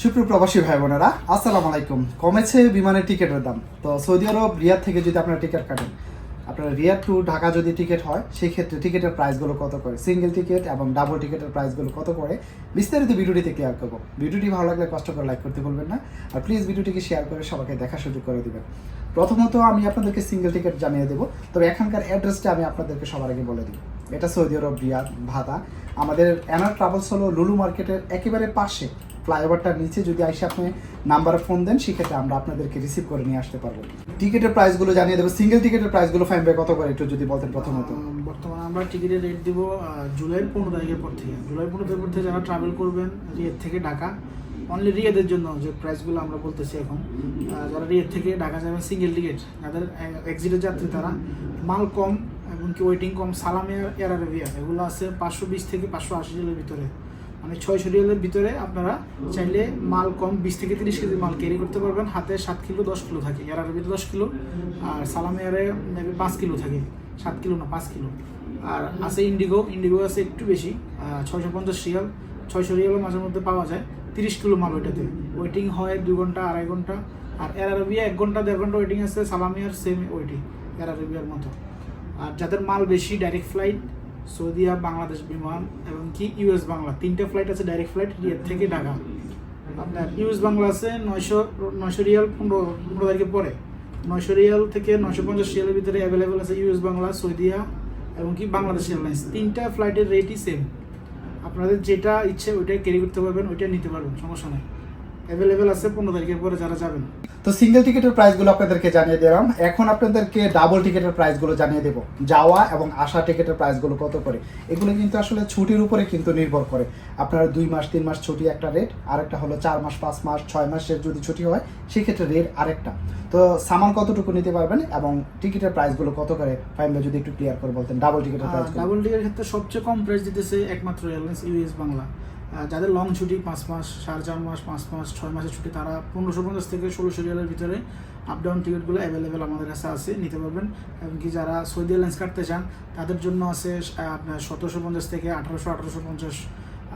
সুপ্রিয় প্রবাসী ভাই বোনেরা আসসালামু আলাইকুম। কমেছে বিমানের টিকিটের দাম। তো সৌদি আরব, রিয়াদ থেকে যদি আপনারা টিকিট কাটেন, আপনার রিয়াদ টু ঢাকা যদি টিকিট হয় সেই ক্ষেত্রে টিকিটের প্রাইসগুলো কত করে? সিঙ্গেল টিকিট এবং ডাবল টিকিটের প্রাইসগুলো কত করে? বিস্তারিত ভিডিওটিতে ক্লিয়ার করব। ভিডিওটি ভালো লাগলে কষ্ট করে লাইক করতে বলবেন না। আর প্লিজ ভিডিওটিকে শেয়ার করে সবাইকে দেখা সুযোগ করে দিবেন। প্রথমত আমি আপনাদেরকে সিঙ্গেল টিকিট জানিয়ে দেবো। তবে এখানকার অ্যাড্রেসটা আমি আপনাদেরকে সবার আগে বলে দিই। এটা সৌদি আরব, রিয়াদ, ভাতা। আমাদের অ্যানার ট্রাভেলস হলো লুলু মার্কেটের একেবারে পাশে। ফ্লাইওভারটার নিচে যদি আইসে আপনি নাম্বারে ফোন দেন, সেক্ষেত্রে আমরা আপনাদেরকে রিসিভ করে নিয়ে আসতে পারব। টিকিটের প্রাইসগুলো জানিয়ে দেবো। সিঙ্গেল টিকিটের প্রাইসগুলো ফাইন কত করে? একটু যদি বলতেন প্রথমত। বর্তমানে আমরা টিকিটের রেট দিব জুলাই পনেরো তারিখের পর থেকে। জুলাই পনেরো তারিখের পর থেকে যারা ট্রাভেল করবেন রিয়ের থেকে ঢাকা। অনলি রিয়েদের জন্য যে প্রাইসগুলো আমরা বলতেছি এখন। যারা রিয়ের থেকে ঢাকা যাবেন সিঙ্গেল টিকিট যাদের এক্সিটের যাত্রী তারা, মাল কম, এমনকি ওয়েটিং কম, সালামে এয়ার আরেবিয়া এগুলো আছে পাঁচশো বিশ থেকে পাঁচশো আশি রিয়ালের ভিতরে। মানে ছয়শো রিয়ালের ভিতরে আপনারা চাইলে মাল কম, বিশ থেকে তিরিশ কেজি মাল ক্যারি করতে পারবেন। হাতে সাত কিলো, দশ কিলো থাকে। এয়ার আরবিতে দশ কিলো, আর সালামে এয়ারে maybe পাঁচ কিলো থাকে। সাত কিলো না, পাঁচ কিলো। আর আছে ইন্ডিগো ইন্ডিগো আছে একটু বেশি ছয়শো পঞ্চাশ রিয়াল। ছয়শো রিয়ালও মাঝে মধ্যে পাওয়া যায়। তিরিশ কিলো মাল ওইটাতে। ওয়েটিং হয় দুই ঘণ্টা, আড়াই ঘণ্টা। আর এয়ার আরবিয়া এক ঘণ্টা, দেড় ঘণ্টা ওয়েটিং আছে সালামিয়ার সেম ওয়েটিং এয়ার আরবিয়ার মতো। আর যাদের মাল বেশি ডাইরেক্ট ফ্লাইট সৌদিয়া বাংলাদেশ বিমান এবং কি ইউএস বাংলা, তিনটে ফ্লাইট আছে ডাইরেক্ট ফ্লাইট রিয়াদ থেকে ঢাকা। আপনার ইউএস বাংলা আছে নয়শো নয়শো রিয়াল পনেরো পনেরো তারিখে পরে। নয়শো রিয়াল থেকে নয়শো পঞ্চাশ রিয়ালের ভিতরে অ্যাভেলেবেল আছে ইউএস বাংলা সৌদিয়া এবং কি বাংলাদেশ এয়ারলাইন্স তিনটা ফ্লাইটের রেটই সেম আপনাদের যেটা ইচ্ছে ওইটাই ক্যারি করতে পারবেন, ওইটা নিতে পারবেন, সমস্যা নেই। অ্যাভেলেবেল আছে পনেরো তারিখের পরে যারা যাবেন। তো সিঙ্গেল টিকিটের প্রাইসগুলো আপনাদেরকে জানিয়ে দিলাম। এখন আপনাদেরকে ডাবল টিকিটের প্রাইসগুলো জানিয়ে দেবো। যাওয়া এবং আসা টিকিটের প্রাইসগুলো কত করে? এগুলো কিন্তু আসলে ছুটির উপরে কিন্তু নির্ভর করে। আপনার দুই মাস তিন মাস ছুটি একটা রেট আরেকটা হলো চার মাস পাঁচ মাস ছয় মাসের যদি ছুটি হয় সেক্ষেত্রে রেট আরেকটা। তো সামান কতটুকু নিতে পারবেন এবং টিকিটের প্রাইসগুলো কত করে? ফাইনটা যদি একটু ক্লিয়ার করে বলতেন ডাবল টিকিটের প্রাইস ডাবল টিকের ক্ষেত্রে সবচেয়ে কম প্রাইস দিতেছে একমাত্র এয়ারলাইন্স ইউএস বাংলা যাদের লং ছুটি, পাঁচ মাস, সাড়ে চার মাস, পাঁচ মাস, ছয় মাসের ছুটি, তারা পনেরোশো পঞ্চাশ থেকে ষোলোশো রিয়ালের ভিতরে আপ ডাউন টিকিটগুলো অ্যাভেলেবেল আমাদের কাছে আছে, নিতে পারবেন। এমনকি যারা সৌদি এয়ারলাইন্স কাটতে চান, তাদের জন্য আছে আপনার সতেরোশো পঞ্চাশ থেকে আঠারোশো আঠারোশো পঞ্চাশ।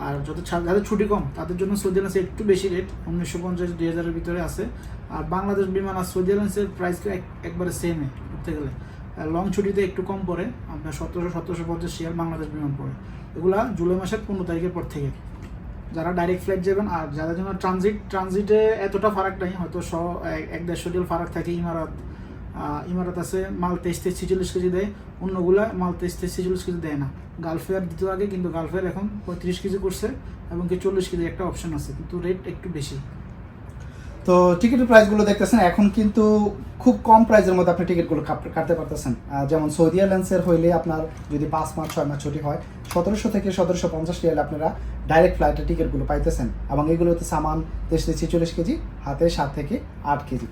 আর যত যাদের ছুটি কম, তাদের জন্য সৌদি এয়ারলাইন্স একটু বেশি রেট উনিশশো পঞ্চাশ, দুই হাজারের ভিতরে আছে। আর বাংলাদেশ বিমান আর সৌদি এয়ারলাইন্সের প্রাইস একবারে সেমে করতে গেলে। লং ছুটিতে একটু কম পড়ে, আপনার সতেরোশো সতেরোশো পঞ্চাশ শেয়ার বাংলাদেশ বিমান পড়ে। এগুলা জুলাই মাসের পনেরো তারিখের পর থেকে। যারা ডাইরেক্ট ফ্লাইট যাবেন আর যাদের জন্য ট্রানজিট ট্রানজিটে এতটা ফারাক নাই, হয়তো শ, এক- দেড়শো ডিল ফারাক থাকে ইমারত ইমারাত আছে, মাল তেইশ তেইশ ছেচল্লিশ কেজি দেয়, অন্যগুলা মাল তেইশ তেইশ ছেচল্লিশ কেজি দেয় না। গার্লফেয়ার দিত আগে, কিন্তু গার্লফেয়ার এখন পঁয়ত্রিশ কেজি করছে এবং কি চল্লিশ কেজি একটা অপশন আছে, কিন্তু রেট একটু বেশি। তো টিকিটের প্রাইসগুলো দেখতেছেন, এখন কিন্তু খুব কম প্রাইসের মধ্যে আপনি টিকিটগুলো কাট- কাটতে পারতেছেন। যেমন সৌদি এয়ারলাইন্সের হইলে আপনার যদি পাঁচ মাস, ছয় মাস ছুটি হয়, সতেরোশো থেকে সতেরোশো পঞ্চাশ রিয়াল আপনারা ডাইরেক্ট ফ্লাইটের টিকিটগুলো পাইতেছেন। এবং এগুলোতে সামান তেইশ থেকে ছেচল্লিশ কেজি, হাতে সাত থেকে আট কেজি।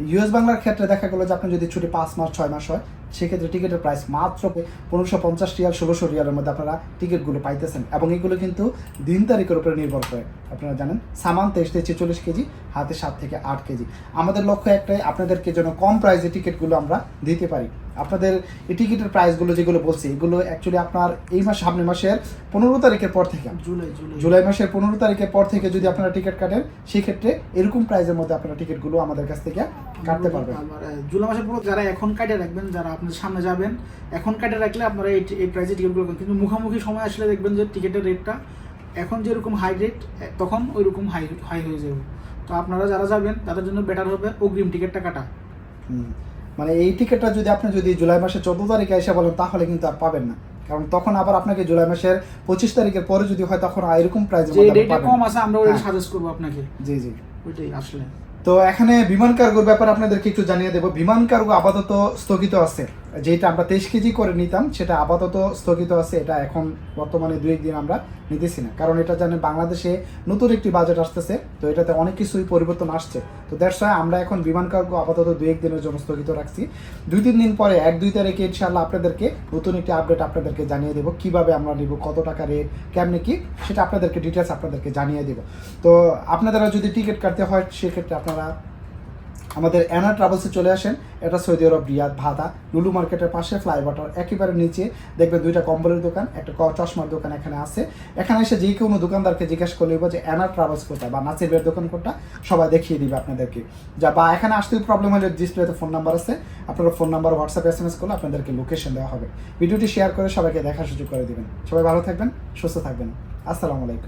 ইউএস বাংলার ক্ষেত্রে দেখা গেলো যে আপনি যদি ছুটি পাঁচ মাস, ছয় মাস হয়, সেক্ষেত্রে টিকিটের প্রাইস মাত্র পনেরোশো পঞ্চাশ রিয়াল, ষোলোশো রিয়ালের মধ্যে আপনারা টিকিটগুলো পাইতেছেন। এবং এগুলো কিন্তু দিন তারিখের উপরে নির্ভর করে। আপনারা জানেন, সামান তেইশ থেকে ছেচল্লিশ কেজি, হাতে সাত থেকে আট কেজি। আমাদের লক্ষ্য একটাই, আপনাদেরকে যেন কম প্রাইসে টিকিটগুলো আমরা দিতে পারি। আপনাদের এই টিকিটের প্রাইসগুলো যেগুলো বলছি এগুলো অ্যাকচুয়ালি আপনার এই মাস সামনে মাসের পনেরো তারিখের পর থেকে। জুলাই জুলাই। জুলাই মাসের পনেরো তারিখের পর থেকে যদি আপনারা টিকিট কাটেন সেক্ষেত্রে এরকম প্রাইসের মধ্যে আপনারা টিকিটগুলো আমাদের কাছ থেকে কাটতে পারবেন। জুলাই মাসের পুরো যারা এখন কাটে রাখবেন যারা আপনাদের সামনে যাবেন এখন কাটে রাখলে আপনারা এই এই প্রাইসে টিকিটগুলো। কিন্তু মুখোমুখি সময় আসলে দেখবেন যে টিকিটের রেটটা এখন যেরকম হাই রেট তখন ওই রকম হাই হাই হয়ে যাবে। তো আপনারা যারা যাবেন তাদের জন্য বেটার হবে অগ্রিম টিকিটটা কাটা। হুম। মানে এই টিকিটটা যদি আপনি যদি জুলাই মাসের চোদ্দ তারিখে এসে বলেন তাহলে কিন্তু আর পাবেন না। কারণ তখন আবার আপনাকে জুলাই মাসের পঁচিশ তারিখের পরে যদি হয় তখন এরকম প্রাইস কম আছে আমরা ওই হ্যাঁ। সাজেস্ট করব আপনাকে। জি জি। ওইটাই আসলে। তো এখানে বিমান কার্গোর ব্যাপারে আপনাদেরকে একটু জানিয়ে দেবো। বিমান কার্গো আপাতত স্থগিত আছে। যেটা আমরা তেইশ কেজি করে নিতাম, সেটা আপাতত স্থগিত আছে, এটা এখন বর্তমানে দুই একদিন আমরা নিতেছি না। কারণ এটা জানেন, বাংলাদেশে নতুন একটি বাজেট আসতেছে, তো এটাতে অনেক কিছুই পরিবর্তন আসছে। তো দ্যাটস ওয়াই আমরা এখন বিমান কার্গো আপাতত দুই একদিনের জন্য স্থগিত রাখছি। দুই তিন দিন পরে, এক দুই তারিখে ইনশাল্লাহ আপনাদেরকে নতুন একটি আপডেট আপনাদেরকে জানিয়ে দেবো, কীভাবে আমরা নিব, কত টাকা রেট কেমনি কি, সেটা আপনাদেরকে ডিটেলস আপনাদেরকে জানিয়ে দেবো। তো আপনারা যদি টিকিট কাটতে হয়, সেক্ষেত্রে আপনারা আমাদের অ্যানা ট্রাভেলসে চলে আসেন। এটা সৌদি আরব, রিয়াদ ভাদা লুলু মার্কেটের পাশে ফ্লাইওভারটার একেবারে নিচে। দেখবেন দুইটা কম্বলের দোকান, একটা চশমার দোকান এখানে আছে। এখানে এসে যে কোনো দোকানদারকে জিজ্ঞেস করলে যে অ্যানা ট্রাভেলস কোথায়? বা নাসিবের দোকান কোনটা সবাই দেখিয়ে দিবে আপনাদেরকে। যা বা এখানে আসতে প্রবলেম হলে ডিসপ্লেতে ফোন নাম্বার আছে। আপনারা phone number WhatsApp S M S করলে আপনাদেরকে লোকেশন দেওয়া হবে। ভিডিওটি শেয়ার করে সবাইকে দেখার সুযোগ করে দিবেন। সবাই ভালো থাকবেন, সুস্থ থাকবেন। আসসালামু আলাইকুম।